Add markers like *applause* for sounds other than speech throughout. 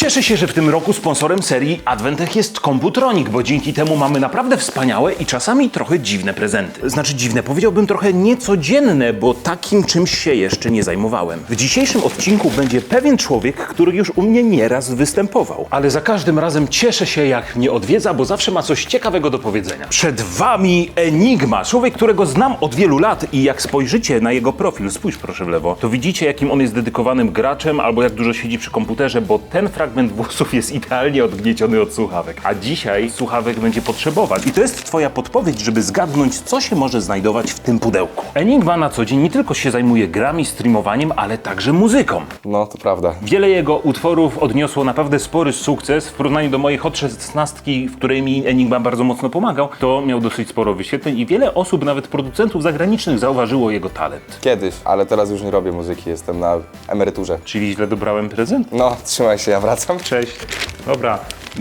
Cieszę się, że w tym roku sponsorem serii Adventech jest Komputronik, bo dzięki temu mamy naprawdę wspaniałe i czasami trochę dziwne prezenty. Znaczy dziwne, powiedziałbym trochę niecodzienne, bo takim czymś się jeszcze nie zajmowałem. W dzisiejszym odcinku będzie pewien człowiek, który już u mnie nieraz występował. Ale za każdym razem cieszę się, jak mnie odwiedza, bo zawsze ma coś ciekawego do powiedzenia. Przed wami Enigma, człowiek, którego znam od wielu lat i jak spojrzycie na jego profil, spójrz proszę w lewo, to widzicie, jakim on jest dedykowanym graczem albo jak dużo siedzi przy komputerze, bo ten fragment włosów jest idealnie odgnieciony od słuchawek. A dzisiaj słuchawek będzie potrzebować. I to jest twoja podpowiedź, żeby zgadnąć, co się może znajdować w tym pudełku. Enigma na co dzień nie tylko się zajmuje grami, streamowaniem, ale także muzyką. No, to prawda. Wiele jego utworów odniosło naprawdę spory sukces. W porównaniu do mojej Hot 16, w której mi Enigma bardzo mocno pomagał, to miał dosyć sporo wyświetleń i wiele osób, nawet producentów zagranicznych, zauważyło jego talent. Kiedyś, ale teraz już nie robię muzyki, jestem na emeryturze. Czyli źle dobrałem prezent? No, trzymaj się, ja wracam. Cześć. Dobra.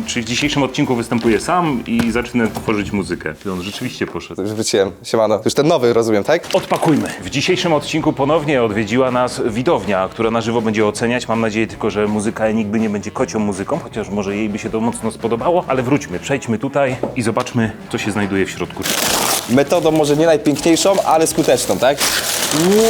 Czyli w dzisiejszym odcinku występuję sam i zacznę tworzyć muzykę. I on rzeczywiście poszedł. Już wróciłem. Siemano. Już ten nowy, rozumiem, tak? Odpakujmy. W dzisiejszym odcinku ponownie odwiedziła nas widownia, która na żywo będzie oceniać. Mam nadzieję tylko, że muzyka Enigmy nie będzie kocią muzyką, chociaż może jej by się to mocno spodobało. Ale wróćmy, przejdźmy tutaj i zobaczmy, co się znajduje w środku. Metodą może nie najpiękniejszą, ale skuteczną, tak?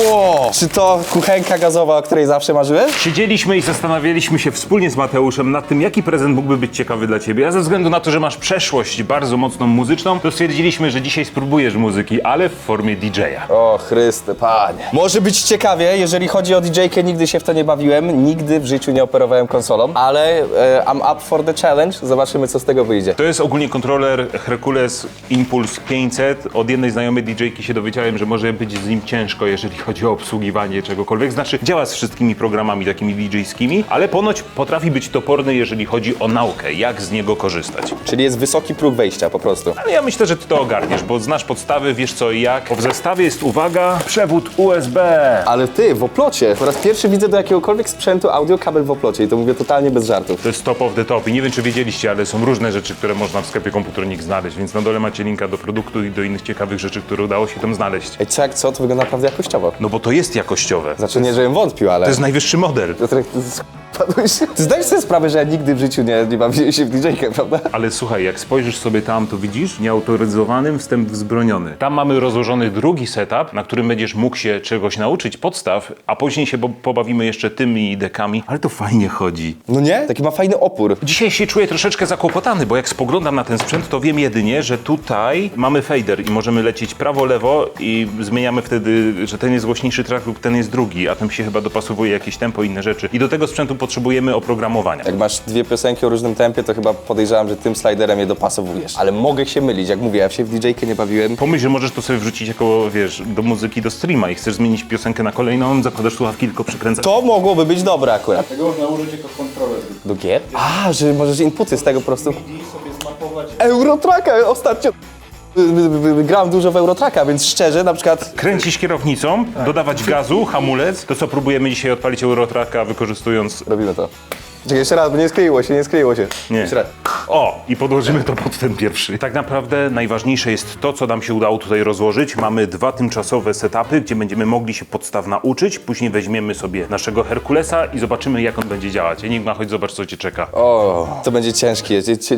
Wow! Czy to kuchenka gazowa, o której zawsze marzyłem? Siedzieliśmy i zastanawialiśmy się wspólnie z Mateuszem nad tym, jaki prezent mógłby być ciekawy dla ciebie. A ze względu na to, że masz przeszłość bardzo mocną muzyczną, to stwierdziliśmy, że dzisiaj spróbujesz muzyki, ale w formie DJ-a. O Chryste, panie. Może być ciekawie, jeżeli chodzi o DJ-kę, nigdy się w to nie bawiłem, nigdy w życiu nie operowałem konsolą, ale e, I'm up for the challenge, zobaczymy co z tego wyjdzie. To jest ogólnie kontroler Hercules Impulse 500. Od jednej znajomej DJ-ki się dowiedziałem, że może być z nim ciężko, jeżeli chodzi o obsługiwanie czegokolwiek. Znaczy, działa z wszystkimi programami takimi DJ-skimi, ale ponoć potrafi być toporny, jeżeli chodzi o naukę, jak z niego korzystać. Czyli jest wysoki próg wejścia po prostu. Ale ja myślę, że ty to ogarniesz, bo znasz podstawy, wiesz co i jak. Bo w zestawie jest, uwaga, przewód USB. Ale ty, w oplocie, po raz pierwszy widzę do jakiegokolwiek sprzętu audio kabel w oplocie i to mówię totalnie bez żartów. To jest top of the top i nie wiem, czy wiedzieliście, ale są różne rzeczy, które można w sklepie Komputronik znaleźć, więc na dole macie linka do produktu i do innych ciekawych rzeczy, które udało się tam znaleźć. Ej, co jak co, to wygląda naprawdę jakościowo. No bo to jest jakościowe. Znaczy nie, żebym wątpił, ale... To jest najwyższy model. Piotrek, ty spadłeś. Ty zdajesz sobie sprawę, że ja nigdy w życiu nie, nie bawiłem się w DJ-kę, prawda? Ale słuchaj, jak spojrzysz sobie tam, to widzisz nieautoryzowanym wstęp wzbroniony. Tam mamy rozłożony drugi setup, na którym będziesz mógł się czegoś nauczyć, podstaw, a później się bo- pobawimy jeszcze tymi dekami. Ale to fajnie chodzi. No nie? Taki ma fajny opór. Dzisiaj się czuję troszeczkę zakłopotany, bo jak spoglądam na ten sprzęt, to wiem jedynie, że tutaj mamy fader i możemy lecieć prawo, lewo i zmieniamy wtedy, że ten jest głośniejszy track lub ten jest drugi, a tym się chyba dopasowuje jakieś tempo i inne rzeczy. I do tego sprzętu potrzebujemy oprogramowania. Jak masz dwie piosenki o różnym tempie, to chyba podejrzewam, że tym sliderem je dopasowujesz. Ale mogę się mylić, jak mówię, ja się w DJ-kę nie bawiłem. Pomyśl, że możesz to sobie wrzucić jako, wiesz, do muzyki, do streama i chcesz zmienić piosenkę na kolejną, zakładasz słuchawki, tylko przykręcasz. To mogłoby być dobre akurat. Tego można użyć jako kontroler. Do gier? A, że możesz inputy z tego po prostu... I sobie zmapować Eurotraka ostatnio... Gram dużo w Eurotraka, więc szczerze, na przykład... Kręcić kierownicą, dodawać gazu, hamulec. To co próbujemy dzisiaj odpalić Eurotracka wykorzystując... Robimy to. Czekaj, jeszcze raz, bo nie skleiło się, nie skleiło się. Nie. Jeszcze raz. O, i podłożymy to pod ten pierwszy. Tak naprawdę najważniejsze jest to, co nam się udało tutaj rozłożyć. Mamy dwa tymczasowe setupy, gdzie będziemy mogli się podstaw nauczyć. Później weźmiemy sobie naszego Herkulesa i zobaczymy, jak on będzie działać. Enigma, chodź zobacz, co cię czeka. O, to będzie ciężki,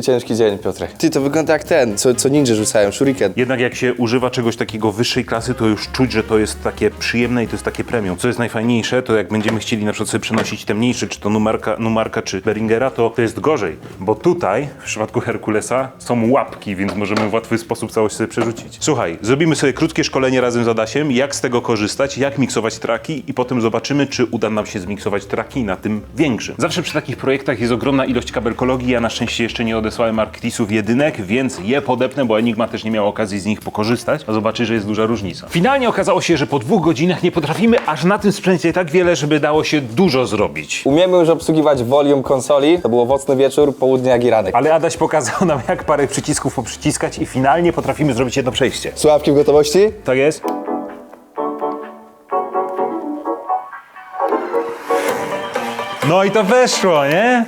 ciężki dzień, Piotrek. Ty, to wygląda jak ten, co, co ninja rzucają, shuriken. Jednak jak się używa czegoś takiego wyższej klasy, to już czuć, że to jest takie przyjemne i to jest takie premium. Co jest najfajniejsze, to jak będziemy chcieli na przykład sobie przenosić te mniejsze, czy to numerka, numarka czy Beringera, to, to jest gorzej. Bo tutaj, w przypadku Herkulesa, są łapki, więc możemy w łatwy sposób całość sobie przerzucić. Słuchaj, zrobimy sobie krótkie szkolenie razem z Adasiem, jak z tego korzystać, jak miksować traki i potem zobaczymy, czy uda nam się zmiksować traki na tym większym. Zawsze przy takich projektach jest ogromna ilość kabelkologii. Ja na szczęście jeszcze nie odesłałem Arctisów jedynek, więc je podepnę, bo Enigma też nie miał okazji z nich pokorzystać, a zobaczy, że jest duża różnica. Finalnie okazało się, że po dwóch godzinach nie potrafimy aż na tym sprzęcie tak wiele, żeby dało się dużo zrobić. Umiemy już obsługiwać konsoli, to był owocny wieczór, południe jak i ranek. Ale Adaś pokazał nam, jak parę przycisków poprzyciskać i finalnie potrafimy zrobić jedno przejście. Słuchawki w gotowości? Tak jest? No i to weszło, nie?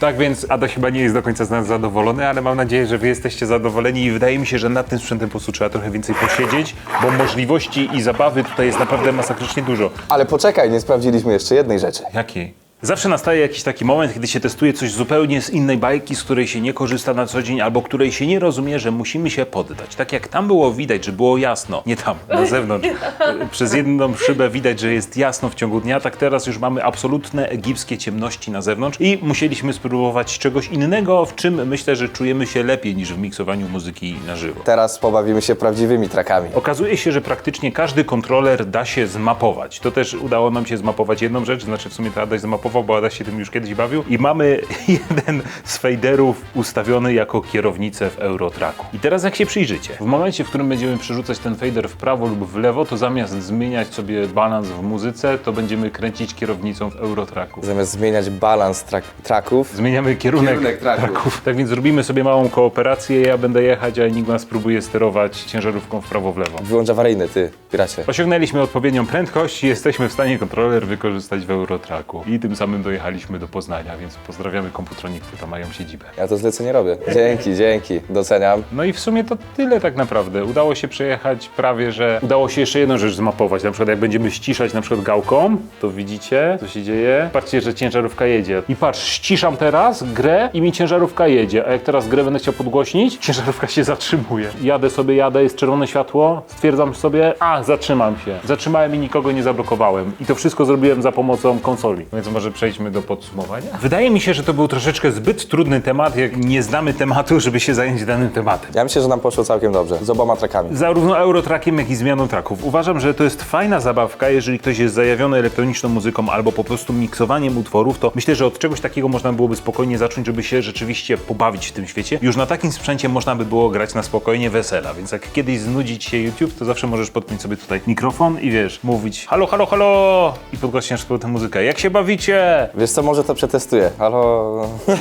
Tak więc Adaś chyba nie jest do końca z nas zadowolony, ale mam nadzieję, że wy jesteście zadowoleni i wydaje mi się, że nad tym sprzętem po prostu trzeba trochę więcej posiedzieć, bo możliwości i zabawy tutaj jest naprawdę masakrycznie dużo. Ale poczekaj, nie sprawdziliśmy jeszcze jednej rzeczy. Jakiej? Zawsze nastaje jakiś taki moment, kiedy się testuje coś zupełnie z innej bajki, z której się nie korzysta na co dzień, albo której się nie rozumie, że musimy się poddać. Tak jak tam było widać, że było jasno, nie tam, na zewnątrz, *laughs* przez jedną szybę widać, że jest jasno w ciągu dnia, tak teraz już mamy absolutne egipskie ciemności na zewnątrz i musieliśmy spróbować czegoś innego, w czym myślę, że czujemy się lepiej niż w miksowaniu muzyki na żywo. Teraz pobawimy się prawdziwymi trakami. Okazuje się, że praktycznie każdy kontroler da się zmapować. To też udało nam się zmapować jedną rzecz, znaczy w sumie to Adaś bo Adaś się tym już kiedyś bawił i mamy *laughs* jeden z faderów ustawiony jako kierownicę w Eurotracku. I teraz jak się przyjrzycie, w momencie, w którym będziemy przerzucać ten fader w prawo lub w lewo, to zamiast zmieniać sobie balans w muzyce, to będziemy kręcić kierownicą w Eurotracku. Zamiast zmieniać balans trak traków, Zmieniamy kierunek, Kierunek traków. traków. Tak więc zrobimy sobie małą kooperację. Ja będę jechać, a Enigma spróbuje sterować ciężarówką w prawo w lewo. wyłącz awaryjny, ty, piracie. Osiągnęliśmy odpowiednią prędkość i jesteśmy w stanie kontroler wykorzystać w Eurotracku. I tym samym dojechaliśmy do Poznania, więc pozdrawiamy komputronik, którzy tam mają siedzibę. Ja to zlecenie robię. Dzięki, dzięki, doceniam. No i w sumie to tyle tak naprawdę. Udało się przejechać prawie, że udało się jeszcze jedną rzecz zmapować. Na przykład jak będziemy ściszać na przykład gałką, to widzicie, co się dzieje. Patrzcie, że ciężarówka jedzie. I patrz, ściszam teraz grę i mi ciężarówka jedzie. A jak teraz grę będę chciał podgłośnić, ciężarówka się zatrzymuje. Jadę sobie, jadę, jest czerwone światło, stwierdzam sobie, a zatrzymam się. Zatrzymałem i nikogo nie zablokowałem. I to wszystko zrobiłem za pomocą konsoli. Więc może przejdźmy do podsumowania. Wydaje mi się, że to był troszeczkę zbyt trudny temat, jak nie znamy tematu, żeby się zająć danym tematem. Ja myślę, że nam poszło całkiem dobrze. Z oboma trakami. Zarówno Eurotrackiem, jak i zmianą traków. Uważam, że to jest fajna zabawka, jeżeli ktoś jest zajawiony elektroniczną muzyką albo po prostu miksowaniem utworów, to myślę, że od czegoś takiego można byłoby spokojnie zacząć, żeby się rzeczywiście pobawić w tym świecie. Już na takim sprzęcie można by było grać na spokojnie wesela, więc jak kiedyś znudzi ci się YouTube, to zawsze możesz podpiąć sobie tutaj mikrofon i wiesz, mówić halo, halo, halo i podgłaśniasz tę muzykę. Jak się bawicie? Wiesz co, może to przetestuję. Halo... *laughs*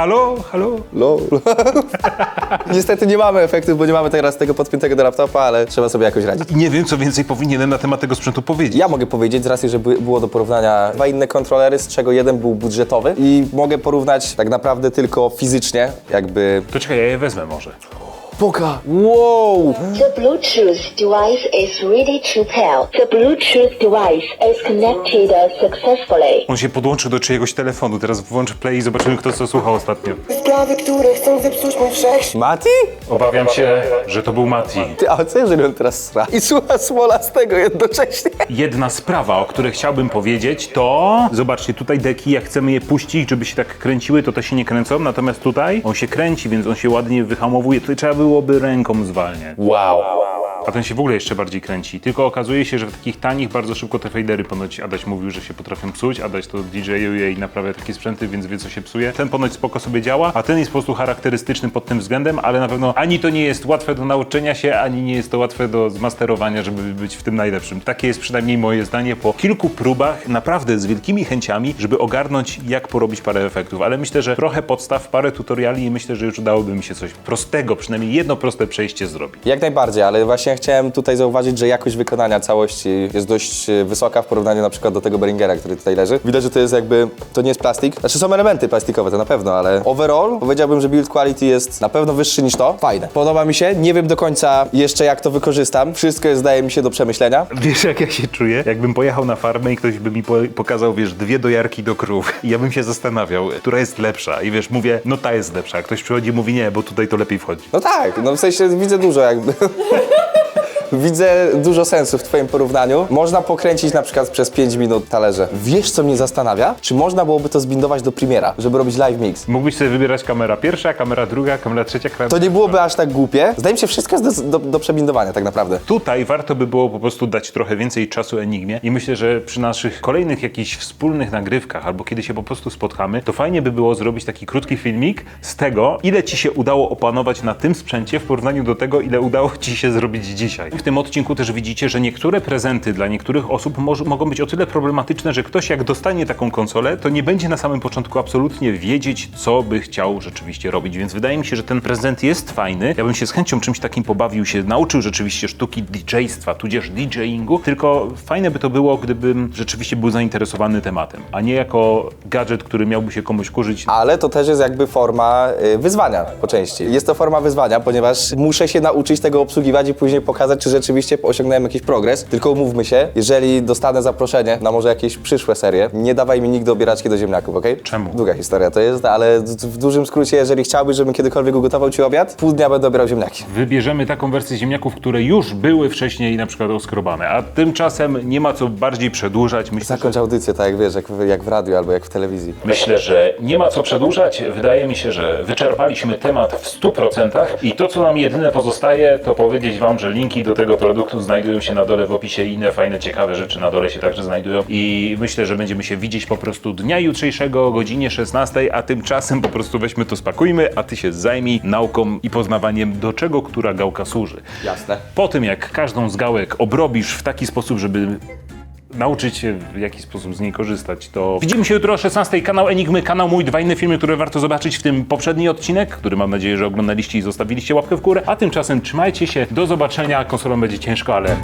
Halo, halo? Lol. *laughs* Niestety nie mamy efektów, bo nie mamy teraz tego podpiętego do laptopa, ale trzeba sobie jakoś radzić. I nie wiem, co więcej powinienem na temat tego sprzętu powiedzieć. Ja mogę powiedzieć z racji, że by, było do porównania dwa inne kontrolery, z czego jeden był budżetowy i mogę porównać tak naprawdę tylko fizycznie, jakby... To czekaj, ja je wezmę może. Poka! Wow! The Bluetooth device is ready to pair. The Bluetooth device is connected successfully. On się podłączy do czyjegoś telefonu. Teraz włączę play i zobaczymy, kto co słuchał ostatnio. Sprawy, które chcą zepsuć mój wszechświat Mati? Obawiam się, że to był Mati. Ty, a co jeżeli on teraz sra? I słucha smola z tego jednocześnie? Jedna sprawa, o której chciałbym powiedzieć, to... Zobaczcie, tutaj deki, jak chcemy je puścić, żeby się tak kręciły, to te się nie kręcą, natomiast tutaj on się kręci, więc on się ładnie wyhamowuje. Tutaj trzeba byłoby ręką zwalniać. Wow. A ten się w ogóle jeszcze bardziej kręci. Tylko okazuje się, że w takich tanich bardzo szybko te fadery ponoć Adaś mówił, że się potrafią psuć. Adaś to DJ-uje i naprawia takie sprzęty, więc wie co się psuje. Ten ponoć spoko sobie działa, a ten jest po prostu charakterystyczny pod tym względem, ale na pewno ani to nie jest łatwe do nauczenia się, ani nie jest to łatwe do zmasterowania, żeby być w tym najlepszym. Takie jest przynajmniej moje zdanie po kilku próbach, naprawdę z wielkimi chęciami, żeby ogarnąć jak porobić parę efektów. Ale myślę, że trochę podstaw, parę tutoriali i myślę, że już udałoby mi się coś prostego, przynajmniej jedno proste przejście zrobić. Jak najbardziej, ale właśnie chciałem tutaj zauważyć, że jakość wykonania całości jest dość e, wysoka w porównaniu na przykład do tego Beringera, który tutaj leży. Widać, że to jest jakby, to nie jest plastik. Znaczy są elementy plastikowe, to na pewno, ale overall powiedziałbym, że build quality jest na pewno wyższy niż to. Fajne. Podoba mi się, nie wiem do końca jeszcze jak to wykorzystam. Wszystko jest, zdaje mi się, do przemyślenia. Wiesz, jak ja się czuję? Jakbym pojechał na farmę i ktoś by mi po pokazał, wiesz, dwie dojarki do krów. I ja bym się zastanawiał, która jest lepsza. I wiesz, mówię, no ta jest lepsza. A ktoś przychodzi i mówi, nie, bo tutaj to lepiej wchodzi. No tak, no w sensie widzę dużo jakby. *laughs* Widzę dużo sensu w Twoim porównaniu. Można pokręcić na przykład przez 5 minut talerze. Wiesz, co mnie zastanawia? Czy można byłoby to zbindować do Premiera, żeby robić live mix? Mógłbyś sobie wybierać kamera pierwsza, kamera druga, kamera trzecia, kamera... To nie byłoby aż tak głupie. Zdaje mi się, wszystko jest do, do, do przebindowania tak naprawdę. Tutaj warto by było po prostu dać trochę więcej czasu Enigmie i myślę, że przy naszych kolejnych jakichś wspólnych nagrywkach albo kiedy się po prostu spotkamy, to fajnie by było zrobić taki krótki filmik z tego, ile ci się udało opanować na tym sprzęcie w porównaniu do tego, ile udało ci się zrobić dzisiaj. W tym odcinku też widzicie, że niektóre prezenty dla niektórych osób mogą być o tyle problematyczne, że ktoś jak dostanie taką konsolę, to nie będzie na samym początku absolutnie wiedzieć, co by chciał rzeczywiście robić, więc wydaje mi się, że ten prezent jest fajny. Ja bym się z chęcią czymś takim pobawił się, nauczył rzeczywiście sztuki DJ-stwa, tudzież DJingu, tylko fajne by to było, gdybym rzeczywiście był zainteresowany tematem, a nie jako gadżet, który miałby się komuś kurzyć. Ale to też jest jakby forma y, wyzwania po części. Jest to forma wyzwania, ponieważ muszę się nauczyć tego obsługiwać i później pokazać, czy czy rzeczywiście osiągnąłem jakiś progres. Tylko umówmy się, jeżeli dostanę zaproszenie na może jakieś przyszłe serie, nie dawaj mi nigdy obieraczki do ziemniaków, okej? Czemu? Długa historia to jest, ale w dużym skrócie, jeżeli chciałbyś, żebym kiedykolwiek ugotował ci obiad, pół dnia będę obierał ziemniaki. Wybierzemy taką wersję ziemniaków, które już były wcześniej na przykład oskrobane, a tymczasem nie ma co bardziej przedłużać. Myślę, Zakończ audycję tak jak wiesz, jak, w- jak w radiu albo jak w telewizji. Myślę, że nie ma co przedłużać. Wydaje mi się, że wyczerpaliśmy temat w 100% i to, co nam jedyne pozostaje, to powiedzieć Wam, że linki do tego produktu znajdują się na dole w opisie i inne fajne, ciekawe rzeczy na dole się także znajdują. I myślę, że będziemy się widzieć po prostu dnia jutrzejszego o godzinie 16, a tymczasem po prostu weźmy to, spakujmy, a Ty się zajmij nauką i poznawaniem, do czego która gałka służy. Jasne. Po tym, jak każdą z gałek obrobisz w taki sposób, żeby nauczyć się w jaki sposób z niej korzystać, to widzimy się jutro o 16. Kanał Enigmy, kanał mój, dwa inne filmy, które warto zobaczyć, w tym poprzedni odcinek, który mam nadzieję, że oglądaliście i zostawiliście łapkę w górę, a tymczasem trzymajcie się, do zobaczenia, konsolą będzie ciężko, ale